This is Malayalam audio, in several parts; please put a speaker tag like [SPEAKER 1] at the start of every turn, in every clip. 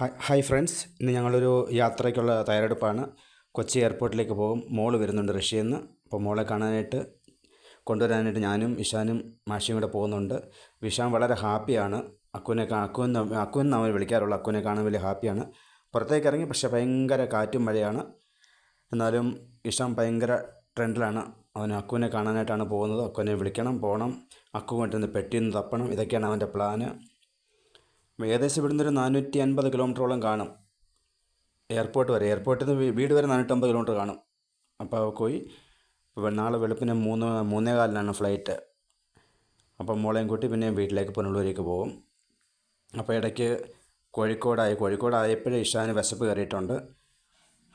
[SPEAKER 1] ഹായ് ഹായ് ഫ്രണ്ട്സ് ഇന്ന് ഞങ്ങളൊരു യാത്രയ്ക്കുള്ള തയ്യാറെടുപ്പാണ്. കൊച്ചി എയർപോർട്ടിലേക്ക് പോകും. മോൾ വരുന്നുണ്ട് റഷ്യയിൽ നിന്ന് അപ്പോൾ മോളെ കാണാനായിട്ട് കൊണ്ടുവരാനായിട്ട് ഞാനും ഇഷാനും മാഷിയും കൂടെ പോകുന്നുണ്ട്. വിഷാൻ വളരെ ഹാപ്പിയാണ്. അക്കുവിനെ അക്കുവൻ അക്കുവൻ എന്ന് അവൻ വിളിക്കാറുള്ളൂ. അക്കുവിനെ കാണാൻ വലിയ ഹാപ്പിയാണ്. പുറത്തേക്ക് ഇറങ്ങി പക്ഷേ ഭയങ്കര കാറ്റും മഴയാണ്. എന്നാലും ഇഷാൻ ഭയങ്കര ട്രെൻഡിലാണ്. അവൻ അക്കുവിനെ കാണാനായിട്ടാണ് പോകുന്നത്. അക്കുവിനെ വിളിക്കണം പോകണം അക്കു കൊണ്ടുവന്ന് പെട്ടിന്ന് തപ്പണം. ഇതൊക്കെയാണ് അവന്റെ പ്ലാന്. ഏകദേശം ഇവിടുന്ന് ഒരു നാനൂറ്റി അൻപത് കിലോമീറ്ററോളം കാണും. എയർപോർട്ട് വരെ. എയർപോർട്ടിൽ നിന്ന് വീട് വരെ നാനൂറ്റമ്പത് കിലോമീറ്റർ കാണും. അപ്പോൾ പോയി. നാളെ വെളുപ്പിന് മൂന്ന് മൂന്നേ കാലിനാണ് ഫ്ലൈറ്റ്. അപ്പം മോളെയും കൂട്ടി പിന്നെ വീട്ടിലേക്ക് പുനലൂരേക്ക് പോകും. അപ്പോൾ ഇടയ്ക്ക് കോഴിക്കോടായി. കോഴിക്കോടായപ്പോഴേ ഇഷാന് വിശപ്പ് കയറിയിട്ടുണ്ട്.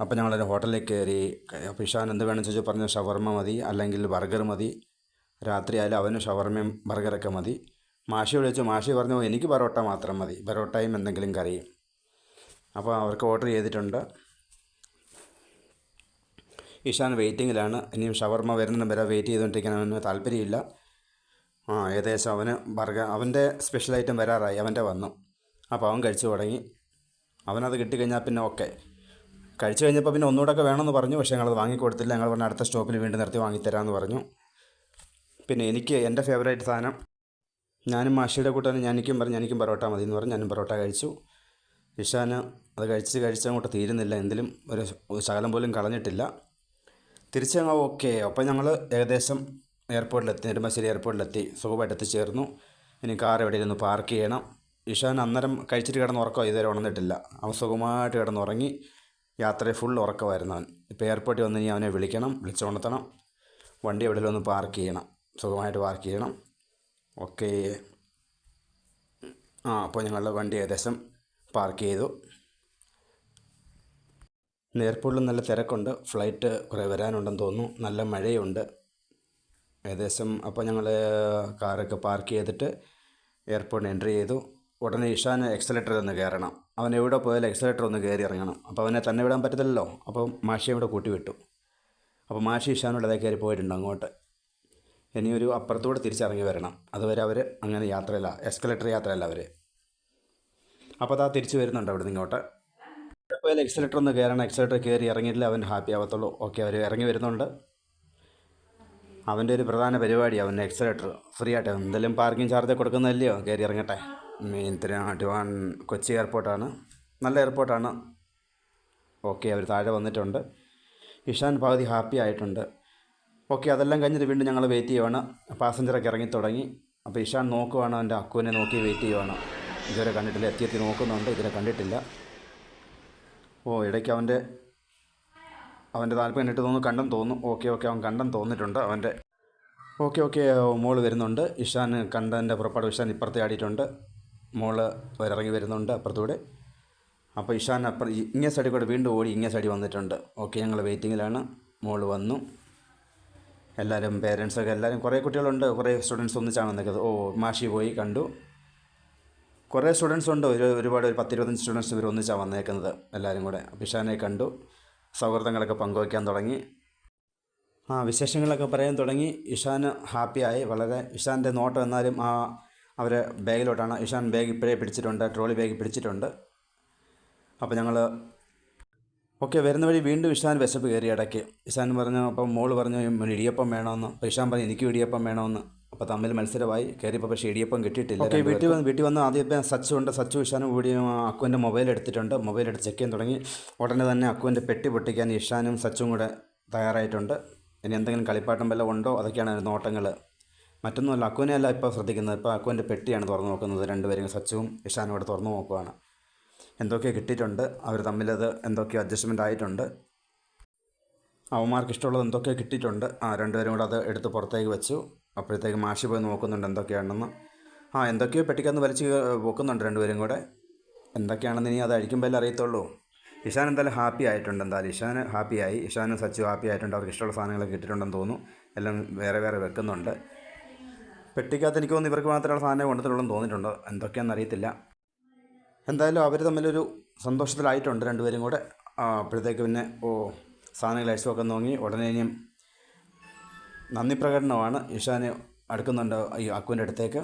[SPEAKER 1] അപ്പോൾ ഞങ്ങളൊരു ഹോട്ടലിലേക്ക് കയറി. അപ്പോൾ ഇഷാൻ എന്ത് വേണമെന്ന് ചോദിച്ചാൽ പറഞ്ഞു ഷവർമ്മ മതി അല്ലെങ്കിൽ ബർഗർ മതി. രാത്രി ആയാലും അവന് ഷവർമ്മയും ബർഗറൊക്കെ മതി. മാഷി വിളിച്ചു മാഷി പറഞ്ഞു എനിക്ക് പൊറോട്ട മാത്രം മതി. പൊറോട്ടയും എന്തെങ്കിലും കറിയും. അപ്പോൾ അവർക്ക് ഓർഡർ ചെയ്തിട്ടുണ്ട്. ഇഷാൻ വെയിറ്റിങ്ങിലാണ്. ഇനിയും ഷവർമ്മ വരുന്നതിന് വരെ വെയിറ്റ് ചെയ്തുകൊണ്ടിരിക്കാൻ അവന് താല്പര്യമില്ല. ആ ഏകദേശം അവന് ബർഗർ അവന്റെ സ്പെഷ്യൽ ഐറ്റം വരാറായി. അവന്റെ വന്നു. അപ്പോൾ അവൻ കഴിച്ചു തുടങ്ങി. അവനത് കിട്ടിക്കഴിഞ്ഞാൽ പിന്നെ ഓക്കെ. കഴിച്ചു കഴിഞ്ഞപ്പോൾ പിന്നെ ഒന്നുകൂടെ ഒക്കെ വേണമെന്ന് പറഞ്ഞു. പക്ഷേ ഞങ്ങളത് വാങ്ങിക്കൊടുത്തില്ല. ഞങ്ങൾ പറഞ്ഞ അടുത്ത സ്റ്റോപ്പിൽ വീണ്ടും നിർത്തി വാങ്ങിത്തരാമെന്ന് പറഞ്ഞു. പിന്നെ എനിക്ക് എന്റെ ഫേവറേറ്റ് സാധനം ഞാനും മാഷിയുടെ കൂട്ടാനും ഞാനിക്കും പറഞ്ഞു എനിക്കും പൊറോട്ട മതി എന്ന് പറഞ്ഞു. ഞാനും പൊറോട്ട കഴിച്ചു. ഇഷാന് അത് കഴിച്ച് കഴിച്ച് അങ്ങോട്ട് തീരുന്നില്ല. എന്തിലും ഒരു ശകലം പോലും കളഞ്ഞിട്ടില്ല. തിരിച്ച് ഞങ്ങൾ ഓക്കെ. അപ്പം ഞങ്ങൾ ഏകദേശം എയർപോർട്ടിലെത്തി നെടുമ്പാശ്ശേരി എയർപോർട്ടിലെത്തി. സുഖമായിട്ട് എത്തിച്ചേർന്നു. ഇനി കാർ എവിടെയിരുന്നു പാർക്ക് ചെയ്യണം. ഇഷാൻ അന്നേരം കഴിച്ചിട്ട് കിടന്ന് ഉറക്കം? ഇതുവരെ ഉണർന്നിട്ടില്ല. അവൻ സുഖമായിട്ട് കിടന്നുറങ്ങി. യാത്രയിൽ ഫുൾ ഉറക്കമായിരുന്നു അവൻ. ഇപ്പോൾ എയർപോർട്ടിൽ വന്ന് ഇനി അവനെ വിളിക്കണം വിളിച്ചുണർത്തണം വണ്ടി എവിടെയെങ്കിലും ഒന്ന് പാർക്ക് ചെയ്യണം. സുഖമായിട്ട് പാർക്ക് ചെയ്യണം. ഓക്കെ ആ അപ്പോൾ ഞങ്ങളുടെ വണ്ടി ഏകദേശം പാർക്ക് ചെയ്തു. എയർപോർട്ടിൽ നല്ല തിരക്കുണ്ട്. ഫ്ലൈറ്റ് കുറേ വരാനുണ്ടെന്ന് തോന്നുന്നു. നല്ല മഴയുണ്ട്. ഏകദേശം അപ്പോൾ ഞങ്ങൾ കാറൊക്കെ പാർക്ക് ചെയ്തിട്ട് എയർപോർട്ടിൽ എൻട്രി ചെയ്തു. ഉടനെ ഇഷാന് എക്സലേറ്ററിൽ ഒന്ന് കയറണം. അവൻ എവിടെ പോയാലും എക്സലേറ്റർ ഒന്ന് കയറി ഇറങ്ങണം. അപ്പോൾ അവനെ തന്നെ വിടാൻ പറ്റത്തില്ലല്ലോ. അപ്പോൾ മാഷിയെ ഇവിടെ കൂട്ടി വിട്ടു അപ്പോൾ മാഷി ഇഷാനോട് അതേ കയറി പോയിട്ടുണ്ട് അങ്ങോട്ട്. ഇനി ഒരു അപ്പുറത്തൂടെ തിരിച്ചിറങ്ങി വരണം. അതുവരെ അവർ അങ്ങനെ യാത്രയില്ല എക്സ്കലേറ്റർ യാത്രയല്ല അവർ അപ്പോൾ അതാ തിരിച്ച് വരുന്നുണ്ട് അവിടെ നിന്ന് ഇങ്ങോട്ട്. പോയാൽ എക്സലേറ്റർ ഒന്ന് കയറണം. എക്സലേറ്റർ കയറി ഇറങ്ങിയിട്ടില്ല അവൻ ഹാപ്പി ആവത്തുള്ളൂ. ഓക്കെ അവർ ഇറങ്ങി വരുന്നുണ്ട്. അവന്റെ ഒരു പ്രധാന പരിപാടി അവൻ എക്സലേറ്റർ ഫ്രീ ആയിട്ട് എന്തെങ്കിലും പാർക്കിംഗ് ചാർജ് കൊടുക്കുന്നതല്ലയോ? കയറി ഇറങ്ങട്ടെ. മെയിൻ തിരുവാൻ കൊച്ചി എയർപോർട്ടാണ് നല്ല എയർപോർട്ടാണ് ഓക്കെ അവർ താഴെ വന്നിട്ടുണ്ട്. ഇഷാൻ പകുതി ഹാപ്പി ആയിട്ടുണ്ട്. ഓക്കെ അതെല്ലാം കഴിഞ്ഞിട്ട് വീണ്ടും ഞങ്ങൾ വെയിറ്റ് ചെയ്യുവാണ്. പാസഞ്ചറൊക്കെ ഇറങ്ങി തുടങ്ങി. അപ്പോൾ ഇഷാൻ നോക്കുവാണ് എന്റെ അക്കുവിനെ നോക്കി വെയിറ്റ് ചെയ്യുവാണ്. ഇതുവരെ കണ്ടിട്ടില്ല എത്തി എത്തി നോക്കുന്നുണ്ട് ഇതുവരെ കണ്ടിട്ടില്ല. ഓ ഇടയ്ക്ക് അവന്റെ അവന്റെ താല്പര്യം കണ്ടിട്ട് തോന്നുന്നു കണ്ടെന്ന് തോന്നുന്നു. ഓക്കെ ഓക്കെ അവൻ കണ്ടെന്ന് തോന്നിയിട്ടുണ്ട് അവന്റെ ഓക്കെ ഓക്കെ മോൾ വരുന്നുണ്ട്. ഇഷാൻ കണ്ടതിന്റെ പുറപ്പാട് ഇഷാൻ ഇപ്പുറത്തെ ആടിയിട്ടുണ്ട് മോൾ ഇറങ്ങി വരുന്നുണ്ട് അപ്പുറത്തൂടെ. അപ്പോൾ ഇഷാൻ അപ്പുറം ഇങ്ങേ സൈഡിൽ കൂടെ വീണ്ടും ഓടി ഇങ്ങേ സൈഡിൽ വന്നിട്ടുണ്ട്. ഓക്കെ ഞങ്ങൾ വെയിറ്റിങ്ങിലാണ് മോൾ വന്നു. എല്ലാവരും പേരൻസൊക്കെ എല്ലാവരും കുറേ കുട്ടികളുണ്ട് കുറേ സ്റ്റുഡൻസ് ഒന്നിച്ചാണ് വന്നേക്കുന്നത് ഓ മാഷി പോയി കണ്ടു. കുറേ സ്റ്റുഡൻസ് ഉണ്ട് ഒരു ഒരുപാട് ഒരു പത്തിരുപത്തഞ്ച് സ്റ്റുഡൻസ് ഇവർ ഒന്നിച്ചാണ് വന്നേക്കുന്നത് എല്ലാവരും കൂടെ. അഭിഷാനെ കണ്ടു സൗഹൃദങ്ങളൊക്കെ പങ്കുവയ്ക്കാൻ തുടങ്ങി. ആ വിശേഷങ്ങളൊക്കെ പറയാൻ തുടങ്ങി. ഇഷാൻ ഹാപ്പിയായി വളരെ ഇഷാന്റെ നോട്ടം എന്നാലും ആ അവർ ബാഗിലോട്ടാണ് ഇഷാൻ ബാഗ് ഇപ്പോഴേ പിടിച്ചിട്ടുണ്ട് ട്രോളി ബാഗ് പിടിച്ചിട്ടുണ്ട്. അപ്പോൾ ഞങ്ങൾ ഓക്കെ വരുന്ന വഴി വീണ്ടും ഇഷാൻ വിശപ്പ് കയറി ഇടയ്ക്ക്. ഇഷാൻ പറഞ്ഞു അപ്പം മോൾ പറഞ്ഞു "ഉം, ഇടിയപ്പം വേണമെന്ന് അപ്പോൾ ഇഷാൻ പറഞ്ഞു എനിക്കും ഇടിയപ്പം വേണമെന്ന് അപ്പോൾ തമ്മിൽ മത്സരമായി. കയറിയപ്പോൾ പക്ഷേ ഇടിയപ്പം കിട്ടിയിട്ടില്ല. ഓക്കെ വീട്ടിൽ വന്ന് വീട്ടിൽ വന്ന് ആദ്യം ഇപ്പം സച്ചു ഉണ്ട്. സച്ചു ഇഷാനും കൂടി അക്കുവിന്റെ മൊബൈൽ എടുത്തിട്ടുണ്ട്. മൊബൈൽ എടുത്ത് ചെക്ക് ചെയ്യാൻ തുടങ്ങി. ഉടനെ തന്നെ അക്കുവിന്റെ പെട്ടി പൊട്ടിക്കാൻ ഇഷാനും സച്ചും കൂടെ തയ്യാറായിട്ടുണ്ട്. ഇനി എന്തെങ്കിലും കളിപ്പാട്ടം വല്ലതും ഉണ്ടോ? അതൊക്കെയാണ് നോട്ടങ്ങൾ മറ്റൊന്നുമല്ല അക്കുവിനെയല്ല ഇപ്പോൾ ശ്രദ്ധിക്കുന്നത്. ഇപ്പോൾ അക്കുവിന്റെ പെട്ടിയാണ് തുറന്നു നോക്കുന്നത്. രണ്ടുപേരും സച്ചുവും ഇഷാനും കൂടെ തുറന്നു നോക്കുവാണ്. എന്തൊക്കെയോ കിട്ടിയിട്ടുണ്ട് അവർ തമ്മിലത് എന്തൊക്കെയോ അഡ്ജസ്റ്റ്മെന്റ് ആയിട്ടുണ്ട് അവന്മാർക്ക് ഇഷ്ടമുള്ളത് എന്തൊക്കെയോ കിട്ടിയിട്ടുണ്ട് ആ രണ്ടുപേരും കൂടെ അത് എടുത്ത് പുറത്തേക്ക് വെച്ചു. അപ്പോഴത്തേക്ക് മാഷി പോയി നോക്കുന്നുണ്ട് എന്തൊക്കെയാണെന്ന്. ആ എന്തൊക്കെയോ പെട്ടിക്കന്ന് വലിച്ച് പോക്കുന്നുണ്ട് രണ്ടുപേരും കൂടെ. എന്തൊക്കെയാണെന്ന് ഇനി അത് അഴിക്കുമ്പോൾ അറിയത്തുള്ളൂ. ഇഷാൻ എന്തായാലും ഹാപ്പി ആയിട്ടുണ്ട് എന്തായാലും. ഇഷാൻ ഹാപ്പിയായി ഇഷാനും സച്ചു ഹാപ്പി ആയിട്ടുണ്ട്. അവർക്ക് ഇഷ്ടമുള്ള സാധനങ്ങളൊക്കെ കിട്ടിയിട്ടുണ്ടെന്ന് തോന്നുന്നു. എല്ലാം വേറെ വേറെ വെക്കുന്നുണ്ട്. പെട്ടിക്കകത്ത് എനിക്ക് തോന്നുന്നു ഇവർക്ക് മാത്രമുള്ള സാധനം എന്ന് തോന്നിയിട്ടുണ്ട്? എന്തൊക്കെയാണെന്ന് അറിയത്തില്ല. എന്തായാലും അവർ തമ്മിലൊരു സന്തോഷത്തിലായിട്ടുണ്ട് രണ്ടുപേരും കൂടെ. അപ്പോഴത്തേക്ക് പിന്നെ ഓ സാധനങ്ങൾ അഴിച്ചു വെക്കാൻ തുടങ്ങി ഉടനെ ഇനിയും നന്ദി പ്രകടനമാണ് ഇഷാന് അടുക്കുന്നുണ്ട് ഈ അക്കുവിന്റെ അടുത്തേക്ക്.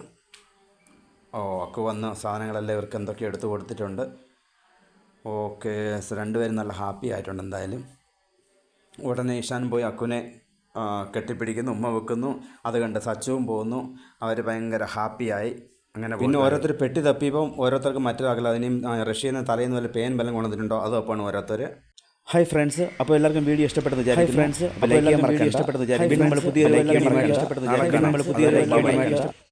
[SPEAKER 1] ഓ അക്കു വന്ന് സാധനങ്ങളെല്ലാം ഇവർക്ക് എന്തൊക്കെയോ എടുത്തു കൊടുത്തിട്ടുണ്ട്. ഓക്കെ രണ്ടുപേരും നല്ല ഹാപ്പി ആയിട്ടുണ്ട് എന്തായാലും. ഉടനെ ഇഷാൻ പോയി അക്കുവിനെ കെട്ടിപ്പിടിക്കുന്നു ഉമ്മ വെക്കുന്നു. അത് കണ്ട് സച്ചുവും പോകുന്നു അവർ ഭയങ്കര ഹാപ്പിയായി. അങ്ങനെ പിന്നെ ഓരോരുത്തർ പെട്ടി തപ്പിയപ്പം ഓരോരുത്തർക്ക് മറ്റൊരാക്കില്ല അതിനെയും റഷ്യയിൽ നിന്ന് തലയിൽ നിന്ന് വല്ല പേൻ ബലം കൊണ്ടുവന്നിട്ടുണ്ടോ? അതോ അപ്പാണ് ഓരോരുത്തർ
[SPEAKER 2] ഹായ് ഫ്രണ്ട്സ് അപ്പോൾ എല്ലാവർക്കും വീഡിയോ ഇഷ്ടപ്പെട്ടെന്ന് ഹൈ
[SPEAKER 3] ഫ്രണ്ട്സ്
[SPEAKER 2] അപ്പോൾ എല്ലാവർക്കും വീഡിയോ ഇഷ്ടപ്പെട്ടെന്ന് നമ്മൾ പുതിയ ഇഷ്ടപ്പെട്ടെന്ന്
[SPEAKER 3] നാളെ
[SPEAKER 2] നമ്മൾ പുതിയ